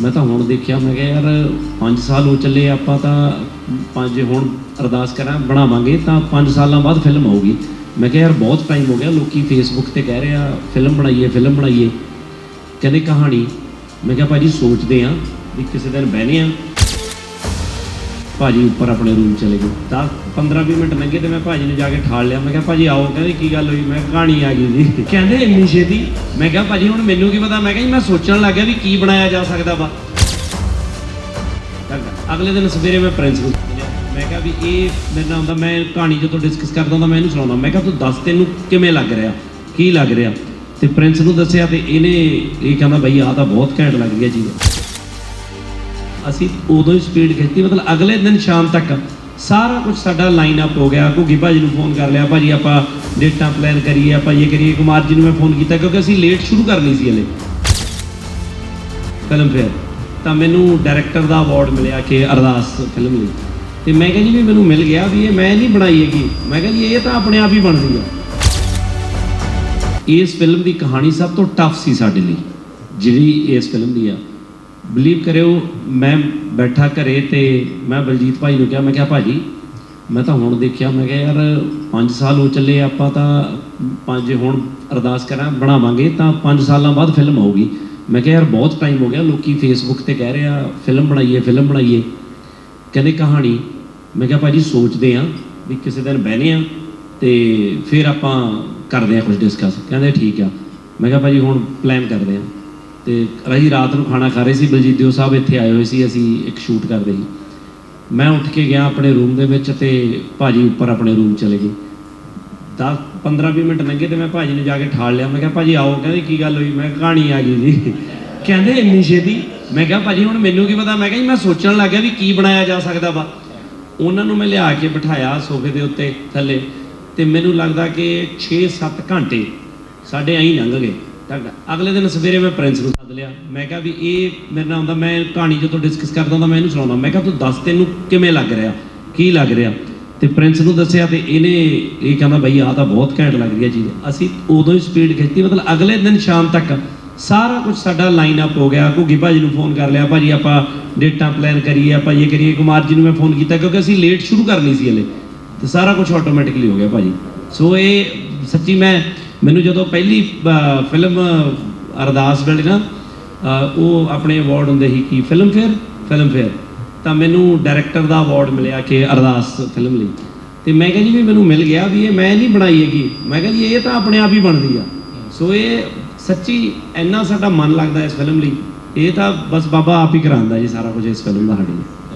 ਮੈਂ ਤਾਂ ਹੁਣ ਦੇਖਿਆ, ਮੈਂ ਕਿਹਾ ਯਾਰ 5 ਸਾਲ ਹੋ ਚੱਲੇ, ਆਪਾਂ ਤਾਂ ਪੰਜ ਹੁਣ ਅਰਦਾਸ ਕਰਾਂ, ਬਣਾਵਾਂਗੇ, ਤਾਂ 5 ਸਾਲਾਂ ਬਾਅਦ ਫਿਲਮ ਆਊਗੀ। ਮੈਂ ਕਿਹਾ ਯਾਰ ਬਹੁਤ ਟਾਈਮ ਹੋ ਗਿਆ, ਲੋਕੀ ਫੇਸਬੁੱਕ ਤੇ ਕਹਿ ਰਹੇ ਆ ਫਿਲਮ ਬਣਾਈਏ ਫਿਲਮ ਬਣਾਈਏ। ਕਹਿੰਦੇ ਕਹਾਣੀ। ਮੈਂ ਕਿਹਾ ਭਾਜੀ ਸੋਚਦੇ ਆ ਵੀ ਕਿਸੇ ਦਿਨ ਬਹਿਨੇ ਆ ਭਾਜੀ ਉੱਪਰ ਆਪਣੇ ਰੂਮ ਚਲੇ ਗਏ। ਤਾਂ 15 20 ਮਿੰਟ ਲੰਘੇ ਤੇ ਮੈਂ ਭਾਜੀ ਨੂੰ ਜਾ ਕੇ ਠਾਲ ਲਿਆ। ਮੈਂ ਕਿਹਾ ਭਾਜੀ ਆਓ। ਕਹਿੰਦੇ ਕੀ ਗੱਲ ਹੋਈ? ਮੈਂ ਕਿਹਾ, ਕਹਾਣੀ ਆ ਗਈ ਜੀ। ਕਹਿੰਦੇ ਇੰਨੀ ਛੇਤੀ? ਮੈਂ ਕਿਹਾ ਭਾਜੀ ਹੁਣ ਮੈਨੂੰ ਕੀ ਪਤਾ? ਮੈਂ ਕਿਹਾ ਜੀ ਮੈਂ ਸੋਚਣ ਲੱਗ ਗਿਆ ਵੀ ਕੀ ਬਣਾਇਆ ਜਾ ਸਕਦਾ ਵਾ। ਅਗਲੇ ਦਿਨ ਸਵੇਰੇ ਮੈਂ ਪ੍ਰਿੰਸ ਨੂੰ। ਮੈਂ ਕਿਹਾ ਵੀ ਇਹ ਮੇਰੇ ਨਾਲ ਹੁੰਦਾ ਮੈਂ ਕਹਾਣੀ ਜਦੋਂ ਡਿਸਕਸ ਕਰਦਾ ਹੁੰਦਾ ਮੈਂ ਇਹਨੂੰ ਸੁਣਾਉਂਦਾ। ਮੈਂ ਕਿਹਾ ਤੂੰ ਦੱਸ ਤੈਨੂੰ ਕਿਵੇਂ ਲੱਗ ਰਿਹਾ? ਕੀ ਲੱਗ ਰਿਹਾ? ਤੇ ਪ੍ਰਿੰਸ ਨੂੰ ਦੱਸਿਆ ਤੇ ਇਹਨੇ ਇਹ ਕਹਿੰਦਾ ਬਈ ਆਹ ਤਾਂ ਬਹੁਤ ਘੈਂਟ ਲੱਗ ਰਿਹਾ ਚੀਜ਼ ਅਸੀਂ ਉਦੋਂ ਹੀ ਸਪੀਡ ਕੀਤੀ ਮਤਲਬ ਅਗਲੇ ਦਿਨ ਸ਼ਾਮ ਤੱਕ ਸਾਰਾ ਕੁਝ ਸਾਡਾ ਲਾਈਨ ਅਪ ਹੋ ਗਿਆ। ਘੁੱਗੀ ਭਾਜੀ ਨੂੰ ਫੋਨ ਕਰ ਲਿਆ, ਭਾਜੀ ਆਪਾਂ ਡੇਟਾਂ ਪਲਾਨ ਕਰੀਏ, ਆਪਾਂ ਇਹ ਕਰੀਏ। ਕੁਮਾਰ ਜੀ ਨੂੰ ਮੈਂ ਫੋਨ ਕੀਤਾ ਕਿਉਂਕਿ ਅਸੀਂ ਲੇਟ ਸ਼ੁਰੂ ਕਰਨੀ ਸੀ ਹਲੇ। ਫਿਲਮ ਫੇਅਰ ਤਾਂ ਮੈਨੂੰ ਡਾਇਰੈਕਟਰ ਦਾ ਅਵਾਰਡ ਮਿਲਿਆ ਕਿ ਅਰਦਾਸ ਫਿਲਮ ਲਈ। ਤੇ ਮੈਂ ਕਿਹਾ ਜੀ ਵੀ ਮੈਨੂੰ ਮਿਲ ਗਿਆ ਵੀ ਇਹ ਮੈਂ ਨਹੀਂ ਬਣਾਈ ਹੈਗੀ। ਮੈਂ ਕਿਹਾ ਜੀ, ਇਹ ਤਾਂ ਆਪਣੇ ਆਪ ਹੀ ਬਣਦੀ ਆ। ਇਸ ਫਿਲਮ ਦੀ ਕਹਾਣੀ ਸਭ ਤੋਂ ਟਫ ਸੀ ਸਾਡੇ ਲਈ, ਜਿਹੜੀ ਇਸ ਫਿਲਮ ਦੀ ਆ। ਬਲੀਵ ਕਰਿਓ, ਮੈਂ ਬੈਠਾ ਘਰੇ ਤੇ ਮੈਂ ਬਲਜੀਤ ਭਾਈ ਨੂੰ ਕਿਹਾ, ਮੈਂ ਕਿਹਾ, ਭਾਜੀ, ਮੈਂ ਤਾਂ ਹੁਣ ਦੇਖਿਆ, ਮੈਂ ਕਿਹਾ, ਯਾਰ 5 ਸਾਲ ਹੋ ਚੱਲੇ, ਆਪਾਂ ਤਾਂ ਪੰਜ ਹੁਣ ਅਰਦਾਸ ਕਰਾਂ, ਬਣਾਵਾਂਗੇ ਤਾਂ 5 ਸਾਲਾਂ ਬਾਅਦ ਫਿਲਮ ਆਊਗੀ। ਮੈਂ ਕਿਹਾ, ਯਾਰ, ਬਹੁਤ ਟਾਈਮ ਹੋ ਗਿਆ, ਲੋਕੀ ਫੇਸਬੁੱਕ ਤੇ ਕਹਿ ਰਹੇ ਆ ਫਿਲਮ ਬਣਾਈਏ ਫਿਲਮ ਬਣਾਈਏ। ਕਹਿੰਦੇ ਕਹਾਣੀ, ਮੈਂ ਕਿਹਾ, ਭਾਜੀ, ਸੋਚਦੇ ਆ ਵੀ ਕਿਸੇ ਦਿਨ ਬਹਿਨੇ ਆ ਤੇ ਫਿਰ ਆਪਾਂ ਕਰਦੇ ਆ ਕੁਝ ਡਿਸਕਸ ਕਹਿੰਦੇ, ਠੀਕ ਆ। ਮੈਂ ਕਿਹਾ, ਭਾਜੀ, ਹੁਣ ਪਲਾਨ ਕਰਦੇ ਆ। ਤੇ ਅਸੀਂ ਰਾਤ ਨੂੰ ਖਾਣਾ ਖਾ ਰਹੇ ਸੀ। ਬਲਜੀਤ ਦਿਓ ਸਾਹਿਬ ਇੱਥੇ ਆਏ ਹੋਏ ਸੀ, ਅਸੀਂ ਇੱਕ ਸ਼ੂਟ ਕਰਦੇ ਸੀ। ਮੈਂ ਉੱਠ ਕੇ ਗਿਆ ਆਪਣੇ ਰੂਮ ਦੇ ਵਿੱਚ ਤੇ ਭਾਜੀ ਉੱਪਰ ਆਪਣੇ ਰੂਮ ਚਲੇ ਗਏ। 10 15 20 ਮਿੰਟ ਲੰਘੇ ਤੇ ਮੈਂ ਭਾਜੀ ਨੂੰ ਜਾ ਕੇ ਠਾਲ ਲਿਆ। ਮੈਂ ਕਿਹਾ, ਭਾਜੀ ਆਓ। ਕਹਿੰਦੇ, ਕੀ ਗੱਲ ਹੋਈ? ਮੈਂ ਕਹਾਣੀ ਆ ਗਈ ਜੀ। ਕਹਿੰਦੇ, ਇੰਨੀ ਛੇਤੀ? ਮੈਂ ਕਿਹਾ, ਭਾਜੀ, ਹੁਣ ਮੈਨੂੰ ਕੀ ਪਤਾ? ਮੈਂ ਕਿਹਾ, ਜੀ, ਮੈਂ ਸੋਚਣ ਲੱਗ ਗਿਆ ਵੀ ਕੀ ਬਣਾਇਆ ਜਾ ਸਕਦਾ ਵਾ। ਉਹਨਾਂ ਨੂੰ ਮੈਂ ਲਿਆ ਕੇ ਬਿਠਾਇਆ ਸੋਫੇ ਦੇ ਉੱਤੇ ਥੱਲੇ ਤੇ ਮੈਨੂੰ ਲੱਗਦਾ ਕਿ 6-7 ਘੰਟੇ ਸਾਡੇ ਐਂ ਲੰਘ ਗਏ। ਤਾਂ ਅਗਲੇ ਦਿਨ ਸਵੇਰੇ ਮੈਂ ਪ੍ਰਿੰਸ ਨੂੰ ਸੱਦ ਲਿਆ। ਮੈਂ ਕਿਹਾ ਵੀ ਇਹ ਮੇਰੇ ਨਾਲ ਹੁੰਦਾ, ਮੈਂ ਕਹਾਣੀ ਜਦੋਂ ਡਿਸਕਸ ਕਰਦਾ ਤਾਂ ਮੈਂ ਇਹਨੂੰ ਸੁਣਾਉਂਦਾ। ਮੈਂ ਕਿਹਾ, ਤੂੰ ਦੱਸ ਤੈਨੂੰ ਕਿਵੇਂ ਲੱਗ ਰਿਹਾ? ਕੀ ਲੱਗ ਰਿਹਾ? ਤੇ ਪ੍ਰਿੰਸ ਨੂੰ ਦੱਸਿਆ ਤੇ ਇਹਨੇ ਇਹ ਕਹਿੰਦਾ, ਬਈ, ਆਹ ਤਾਂ ਬਹੁਤ ਘੈਂਟ ਲੱਗ ਰਹੀ ਹੈ ਚੀਜ਼ ਅਸੀਂ ਉਦੋਂ ਹੀ ਸਪੀਡ ਕੀਤੀ ਮਤਲਬ ਅਗਲੇ ਦਿਨ ਸ਼ਾਮ ਤੱਕ ਸਾਰਾ ਕੁਝ ਸਾਡਾ ਲਾਈਨ ਅਪ ਹੋ ਗਿਆ। ਘੁੱਗੀ ਭਾਜੀ ਨੂੰ ਫੋਨ ਕਰ ਲਿਆ, ਭਾਜੀ, ਆਪਾਂ ਡੇਟਾਂ ਪਲਾਨ ਕਰੀਏ, ਆਪਾਂ ਇਹ ਕਰੀਏ। ਕੁਮਾਰ ਜੀ ਨੂੰ ਮੈਂ ਫੋਨ ਕੀਤਾ, ਕਿਉਂਕਿ ਅਸੀਂ ਲੇਟ ਸ਼ੁਰੂ ਕਰਨੀ ਸੀ ਹਲੇ। ਤੇ ਸਾਰਾ ਕੁਝ ਆਟੋਮੈਟਿਕਲੀ ਹੋ ਗਿਆ, ਭਾਜੀ। ਸੋ ਇਹ ਸੱਚੀ ਮੈਂ ਮੈਨੂੰ ਜਦੋਂ ਪਹਿਲੀ ਫਿਲਮ ਅਰਦਾਸ ਵੇਲੇ ਨਾ ਉਹ ਆਪਣੇ ਅਵਾਰਡ ਹੁੰਦੇ ਸੀ ਕਿ ਫਿਲਮ ਫੇਅਰ ਫਿਲਮ ਫੇਅਰ ਤਾਂ ਮੈਨੂੰ ਡਾਇਰੈਕਟਰ ਦਾ ਅਵਾਰਡ ਮਿਲਿਆ ਕਿ ਅਰਦਾਸ ਫਿਲਮ ਲਈ। ਤੇ ਮੈਂ ਕਿਹਾ ਜੀ ਵੀ ਮੈਨੂੰ ਮਿਲ ਗਿਆ ਵੀ ਇਹ ਮੈਂ ਨਹੀਂ ਬਣਾਈ ਹੈਗੀ। ਮੈਂ ਕਿਹਾ ਜੀ ਇਹ ਤਾਂ ਆਪਣੇ ਆਪ ਹੀ ਬਣਦੀ ਆ। ਸੋ ਇਹ ਸੱਚੀ ਇੰਨਾ ਸਾਡਾ ਮਨ ਲੱਗਦਾ ਇਸ ਫਿਲਮ ਲਈ। ਇਹ ਤਾਂ ਬਸ ਬਾਬਾ ਆਪ ਹੀ ਕਰਾਉਂਦਾ ਜੀ ਸਾਰਾ ਕੁਝ ਇਸ ਫਿਲਮ ਦਾ ਸਾਡੇ ਲਈ